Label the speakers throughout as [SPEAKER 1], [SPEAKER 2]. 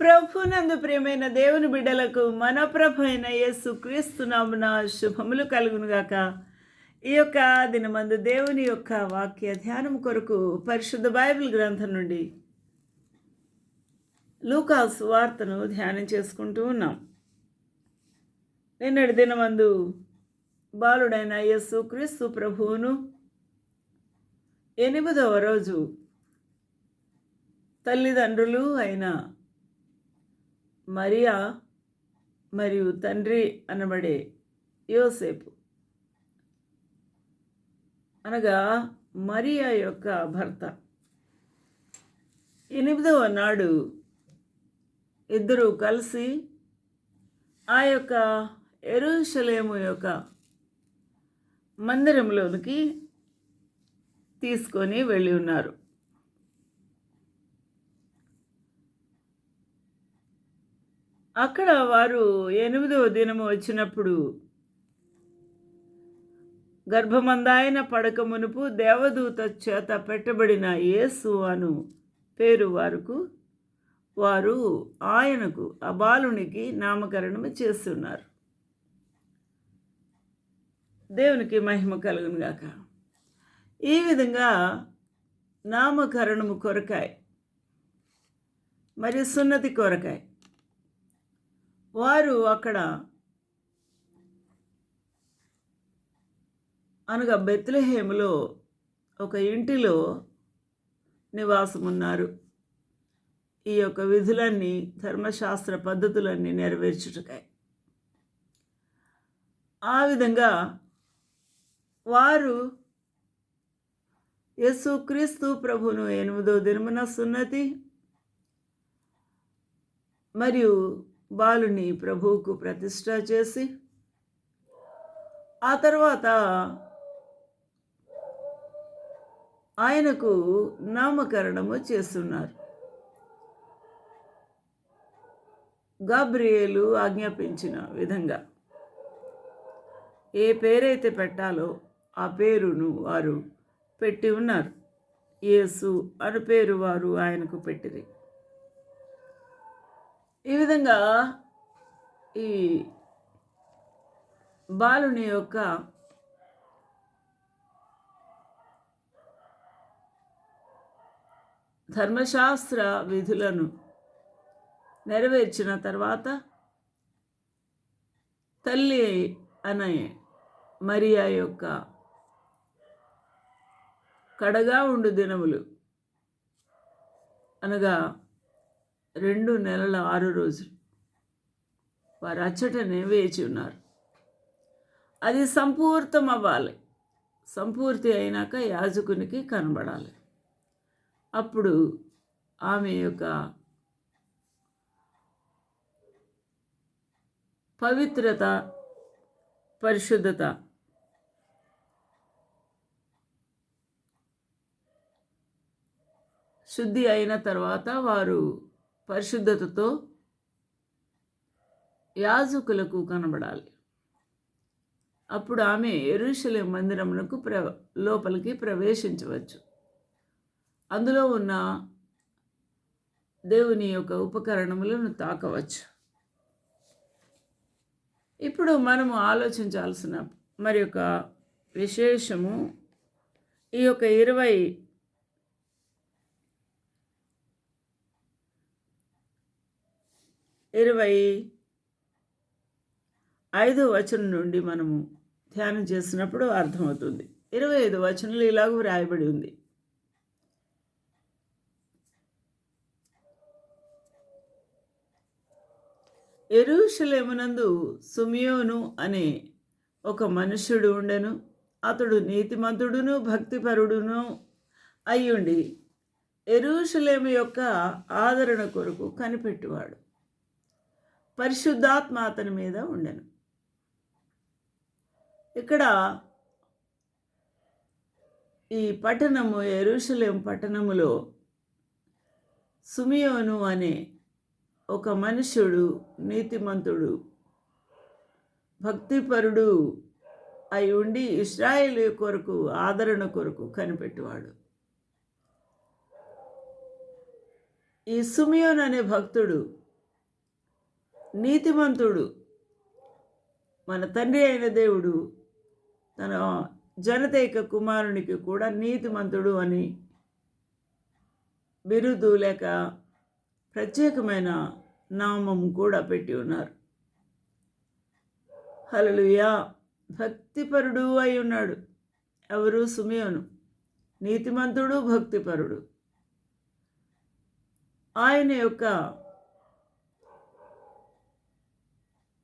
[SPEAKER 1] ప్రభునందు ప్రియమైన దేవుని బిడ్డలకు మన ప్రభు అయిన యేసు క్రీస్తునామున శుభములు కలుగునుగాక ఈ యొక్క దినమందు దేవుని యొక్క వాక్య ధ్యానం కొరకు పరిశుద్ధ బైబిల్ గ్రంథం నుండి లూకాస్ వార్తను ధ్యానం చేసుకుంటూ ఉన్నాం. నిన్నటి దినమందు బాలుడైన యేసు క్రీస్తు ప్రభువును ఎనిమిదవ రోజు తల్లిదండ్రులు అయిన మరియా మరియు తండ్రి అనబడే యోసేపు. అనగా మరియా యొక్క భర్త. ఎనిమిదవ నాడు ఇద్దరూ కలిసి ఆ యొక్క ఎరుషలేము యొక్క మందిరంలోనికి తీసుకొని వెళ్ళి ఉన్నారు. అక్కడ వారు ఎనిమిదవ దినము వచ్చినప్పుడు గర్భమందాయన పడక మునుపు దేవదూత చేత పెట్టబడిన యేసు అను పేరు వారుకు వారు ఆయనకు ఆ బాలునికి నామకరణము చేస్తున్నారు. దేవునికి మహిమ కలుగునుగాక ఈ విధంగా నామకరణము కొరకాయ మరియు సున్నతి కొరకాయ. వారు అక్కడ అనగా బెత్లహేములో ఒక ఇంటిలో నివాసమున్నారు. ఈ యొక్క విధులన్నీ ధర్మశాస్త్ర పద్ధతులన్నీ నెరవేర్చుటకాయి ఆ విధంగా వారు యేసుక్రీస్తు ప్రభును ఎనిమిదో దినమున సున్నతి మరియు బాలుని ప్రభువుకు ప్రతిష్ట చేసి ఆ తర్వాత ఆయనకు నామకరణము చేస్తున్నారు. గాబ్రియేలు ఆజ్ఞాపించిన విధంగా ఏ పేరైతే పెట్టాలో ఆ పేరును వారు పెట్టి ఉన్నారు. యేసు అను పేరు వారు ఆయనకు పెట్టిరి. ఈ విధంగా ఈ బాలుని యొక్క ధర్మశాస్త్ర విధులను నెరవేర్చిన తర్వాత తల్లి అనే మరియా యొక్క కడగా ఉండు దినములు అనగా రెండు నెలల ఆరు రోజులు. వారు అచ్చటనే వేచి ఉన్నారు. అది సంపూర్తం అవ్వాలి సంపూర్తి అయినాక యాజకునికి కనబడాలి. అప్పుడు ఆమె యొక్క పవిత్రత పరిశుద్ధత శుద్ధి అయిన తర్వాత వారు పరిశుద్ధతతో యాజకులకు కనబడాలి. అప్పుడు ఆమె ఎరుషలేం మందిరమునకు ప్ర లోపలికి ప్రవేశించవచ్చు. అందులో ఉన్న దేవుని యొక్క ఉపకరణములను తాకవచ్చు. ఇప్పుడు మనము ఆలోచించాల్సిన మరి యొక్క విశేషము ఈ యొక్క ఇరవై ఇరవై ఐదో వచనం నుండి మనము ధ్యానం చేసినప్పుడు అర్థమవుతుంది. ఇరవై ఐదు వచనాలు ఇలాగ వ్రాయబడి ఉంది. ఎరుషలేమునందు సుమియోను అనే ఒక మనుష్యుడు ఉండెను. అతడు నీతిమంతుడును భక్తిపరుడును అయ్యుండి ఎరుషలేము యొక్క ఆదరణ కొరకు కనిపెట్టువాడు. పరిశుద్ధాత్మ అతని మీద ఉండెను. ఇక్కడ ఈ పట్టణము ఎరుషలేం పట్టణములో సుమియోను అనే ఒక మనుషుడు నీతిమంతుడు భక్తిపరుడు అయి ఉండి ఇస్రాయేల్ కొరకు ఆదరణ కొరకు కనిపెట్టువాడు. ఈ సుమియోన్ అనే భక్తుడు నీతిమంతుడు. మన తండ్రి అయిన దేవుడు తన జనతైక కుమారునికి కూడా నీతిమంతుడు అని బిరుదు లేక ప్రత్యేకమైన నామం కూడా పెట్టి ఉన్నారు. హలలుయా భక్తిపరుడు అయి ఉన్నాడు. ఎవరు? సుమియోను. నీతిమంతుడు భక్తిపరుడు. ఆయన యొక్క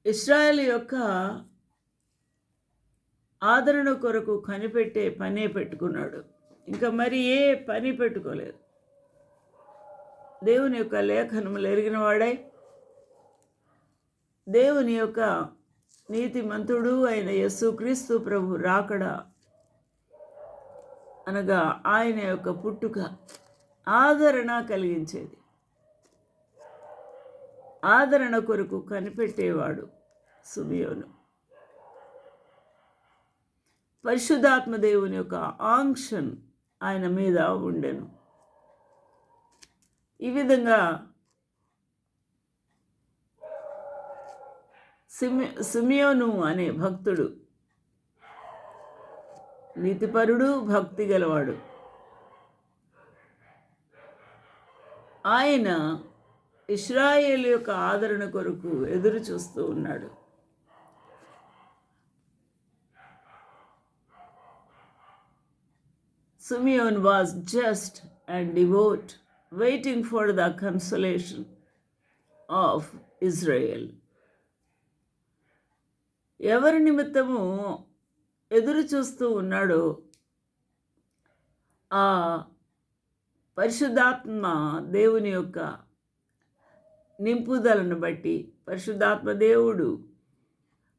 [SPEAKER 1] ఇస్రాయల్ యొక్క ఆదరణ కొరకు కనిపెట్టే పనే పెట్టుకున్నాడు. ఇంకా మరి ఏ పని పెట్టుకోలేదు. దేవుని యొక్క లేఖనములు ఎరిగిన వాడై దేవుని యొక్క నీతిమంతుడు అయిన యేసుక్రీస్తు ప్రభు రాకడ అనగా ఆయన యొక్క పుట్టుక ఆదరణ కలిగించేది. ఆదరణ కొరకు కనిపెట్టేవాడు సుమియోను పరిశుద్ధాత్మ దేవుని యొక్క ఆంక్షన్ ఆయన మీద ఉండెను. ఈ విధంగా సిమి సిమియోను అనే భక్తుడు నీతిపరుడు భక్తి గలవాడు. ఆయన ఇస్రాయేల్ యొక్క ఆదరణ కొరకు ఎదురు చూస్తూ ఉన్నాడు Simeon was just and devout, waiting for the consolation of Israel. ఎవరి నిమిత్తము ఎదురు చూస్తూ ఉన్నాడో ఆ పరిశుద్ధాత్మ దేవుని యొక్క నింపుదలను బట్టి పరిశుద్ధాత్మ దేవుడు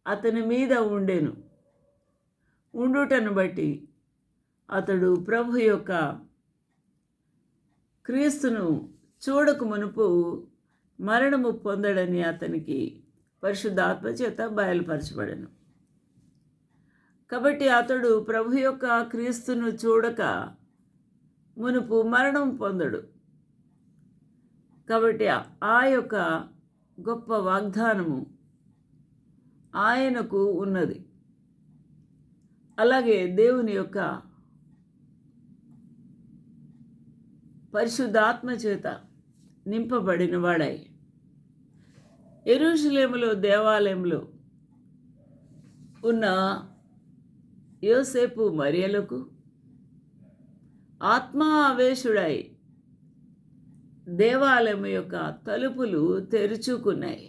[SPEAKER 1] అతని మీద ఉండెను. ఉండుటను బట్టి అతడు ప్రభు యొక్క క్రీస్తును చూడక మునుపు మరణము పొందడని అతనికి పరిశుద్ధాత్మ చేత బయలుపరచబడను. కాబట్టి అతడు ప్రభు యొక్క క్రీస్తును చూడక మునుపు మరణం పొందడు. కాబట్టి ఆ యొక్క గొప్ప వాగ్దానము ఆయనకు ఉన్నది. అలాగే దేవుని యొక్క పరిశుద్ధాత్మ చేత నింపబడిన వాడై ఎరుషులేములో దేవాలయంలో ఉన్న యోసేపు మరియలకు ఆత్మావేశుడై దేవాలయం యొక్క తలుపులు తెరుచుకున్నాయి.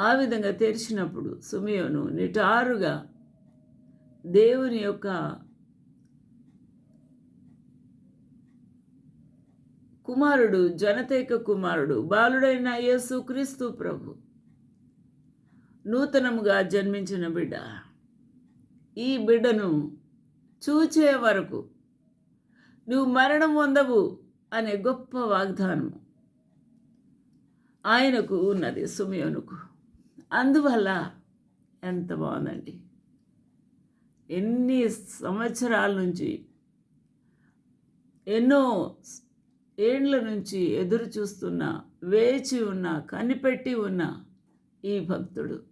[SPEAKER 1] ఆ విధంగా తెరిచినప్పుడు సుమియోను నిటారుగా దేవుని యొక్క కుమారుడు జనతైక కుమారుడు బాలుడైన యేసు క్రీస్తు ప్రభు నూతనముగా జన్మించిన బిడ్డ. ఈ బిడ్డను చూచే వరకు నువ్వు మరణం పొందవు అనే గొప్ప వాగ్దానం ఆయనకు ఉన్నది సుమయోనుకు. అందువల్ల ఎంత బాగుందండి. ఎన్ని సంవత్సరాల నుంచి ఎన్నో ఏండ్ల నుంచి ఎదురు చూస్తున్న వేచి ఉన్న కనిపెట్టి ఉన్న ఈ భక్తుడు.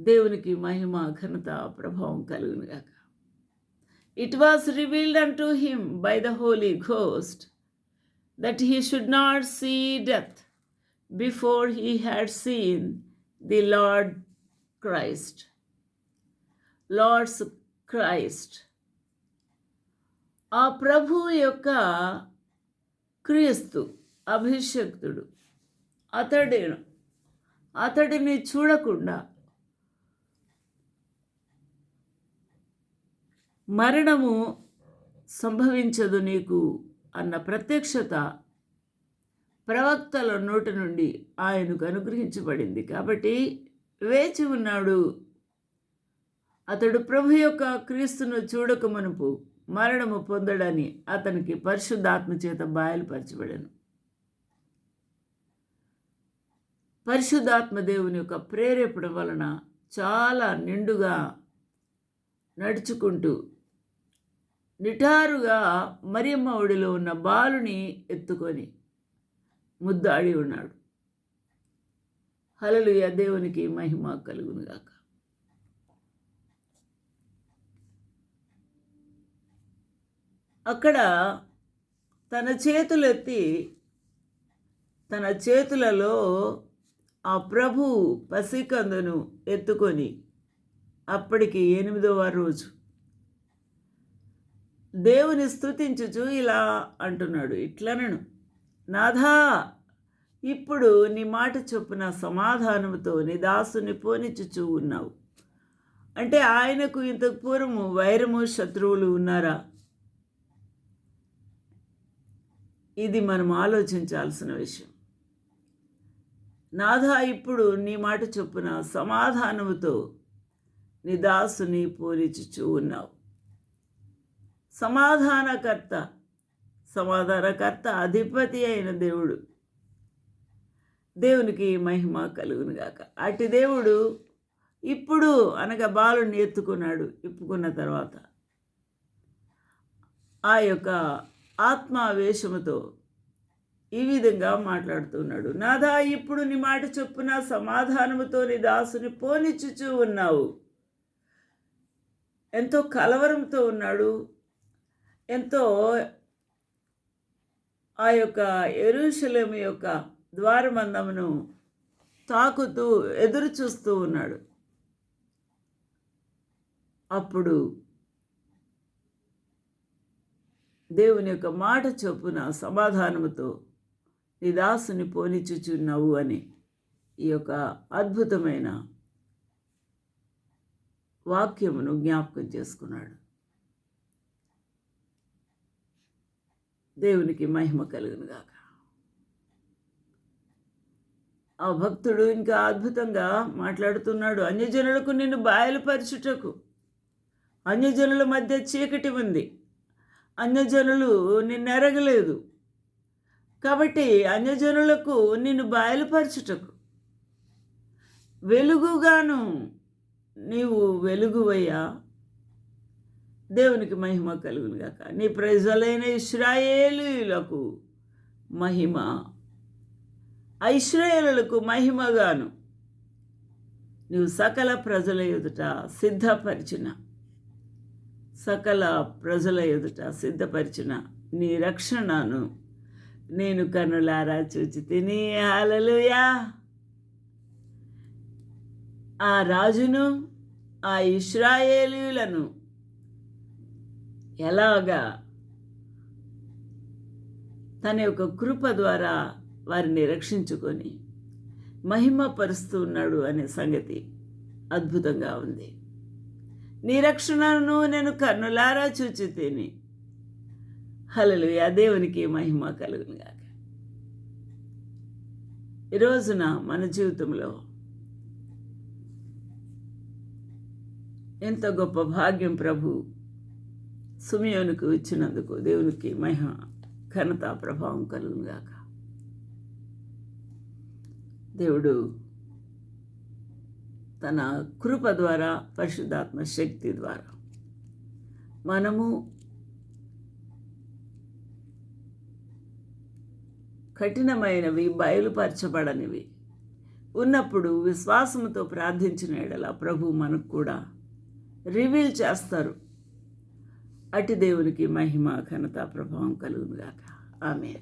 [SPEAKER 1] దేవునికి మహిమ ఘనత ప్రభావం కలుగునుగాక it was revealed unto him by the Holy Ghost that he should not see death before he had seen the Lord Christ Lord's Christ ఆ ప్రభు యొక్క క్రీస్తు అభిషక్తుడు అతడేను అతడిని చూడకుండా మరణము సంభవించదు నీకు అన్న ప్రత్యక్షత ప్రవక్తల నోటి నుండి ఆయనకు అనుగ్రహించబడింది. కాబట్టి వేచి ఉన్నాడు. అతడు ప్రభు యొక్క క్రీస్తును చూడక మనుపు మరణము పొందడని అతనికి పరిశుద్ధాత్మ చేత బయలుపరచబడను. పరిశుద్ధాత్మ దేవుని యొక్క ప్రేరేపణ వలన చాలా నిండుగా నడుచుకుంటూ నిటారుగా మరియమ్మ ఒడిలో ఉన్న బాలుని ఎత్తుకొని ముద్దాడి ఉన్నాడు. హలలు దేవునికి మహిమ కలుగునుగాక. అక్కడ తన చేతులెత్తి తన చేతులలో ఆ ప్రభు పసికందును ఎత్తుకొని అప్పటికి ఎనిమిదవ రోజు దేవుని స్థుతించుచు ఇలా అంటున్నాడు. ఇట్లనను నాథా ఇప్పుడు నీ మాట చొప్పున సమాధానముతో నీ దాసుని పోనిచ్చుచూ ఉన్నావు. అంటే ఆయనకు ఇంతకు పూర్వము వైరము శత్రువులు ఉన్నారా? ఇది మనం ఆలోచించాల్సిన విషయం. నాథా ఇప్పుడు నీ మాట చొప్పున సమాధానముతో నీ దాసుని పూరించుచూ ఉన్నావు. సమాధానకర్త సమాధానకర్త అధిపతి అయిన దేవుడు. దేవునికి మహిమ కలుగునుగాక అటు దేవుడు ఇప్పుడు అనగా బాలుని ఎత్తుకున్నాడు ఇప్పుకున్న తర్వాత. ఆ యొక్క ఆత్మావేశముతో ఈ విధంగా మాట్లాడుతున్నాడు. నాదా ఇప్పుడు నీ మాట చొప్పున సమాధానముతో నీ దాసుని పోనిచ్చుచూ ఉన్నావు. ఎంతో కలవరంతో ఉన్నాడు. ఎంతో ఆ యొక్క ఎరుషలేము యొక్క ద్వారమందమును తాకుతూ ఎదురు చూస్తూ ఉన్నాడు. అప్పుడు దేవుని యొక్క మాట చొప్పున సమాధానముతో నీ దాసుని పోనిచ్చుచున్నావు అని ఈ యొక్క అద్భుతమైన వాక్యమును జ్ఞాపకం చేసుకున్నాడు. దేవునికి మహిమ కలుగునుగాక ఆ భక్తుడు ఇంకా అద్భుతంగా మాట్లాడుతున్నాడు. అన్యజనులకు నిన్ను బయలుపరచుటకు. అన్యజనుల మధ్య చీకటి ఉంది. అన్యజనులు నిన్నెరగలేదు కాబట్టి అన్యజనులకు నిన్ను బయలుపరచుటకు. వెలుగుగాను నీవు వెలుగువయ్యా. దేవునికి మహిమ కలుగునుగాక. నీ ప్రజలైన ఇస్రాయేలులకు మహిమ. ఐశ్వర్యులకు మహిమగాను. నీవు సకల ప్రజల ఎదుట సిద్ధపరిచిన. సకల ప్రజల ఎదుట సిద్ధపరిచిన నీ రక్షణను నేను కన్నులారా చూచి తిని హాలలుయా ఆ రాజును ఆ ఇస్రాయేలీలను ఎలాగా? తన యొక్క కృప ద్వారా వారిని రక్షించుకొని మహిమపరుస్తూ ఉన్నాడు అనే సంగతి అద్భుతంగా ఉంది. నీ రక్షణను నేను కన్నులారా చూచి తిని హలలు ఆ దేవునికి మహిమ కలుగునుగాక ఈ రోజున మన జీవితంలో ఎంత గొప్ప భాగ్యం ప్రభు. సుమయోనుకు ఇచ్చినందుకు దేవునికి మహిమ ఘనత ప్రభావం కలుగునుగాక. దేవుడు తన కృప ద్వారా పరిశుద్ధాత్మ శక్తి ద్వారా మనము కఠినమైనవి బయలుపరచబడనివి. ఉన్నప్పుడు విశ్వాసంతో ప్రార్థించిన ఎడల ప్రభు మనకు కూడా రివీల్ చేస్తారు. అటు దేవునికి మహిమ ఘనత ప్రభావం కలుగునుగాక ఆమె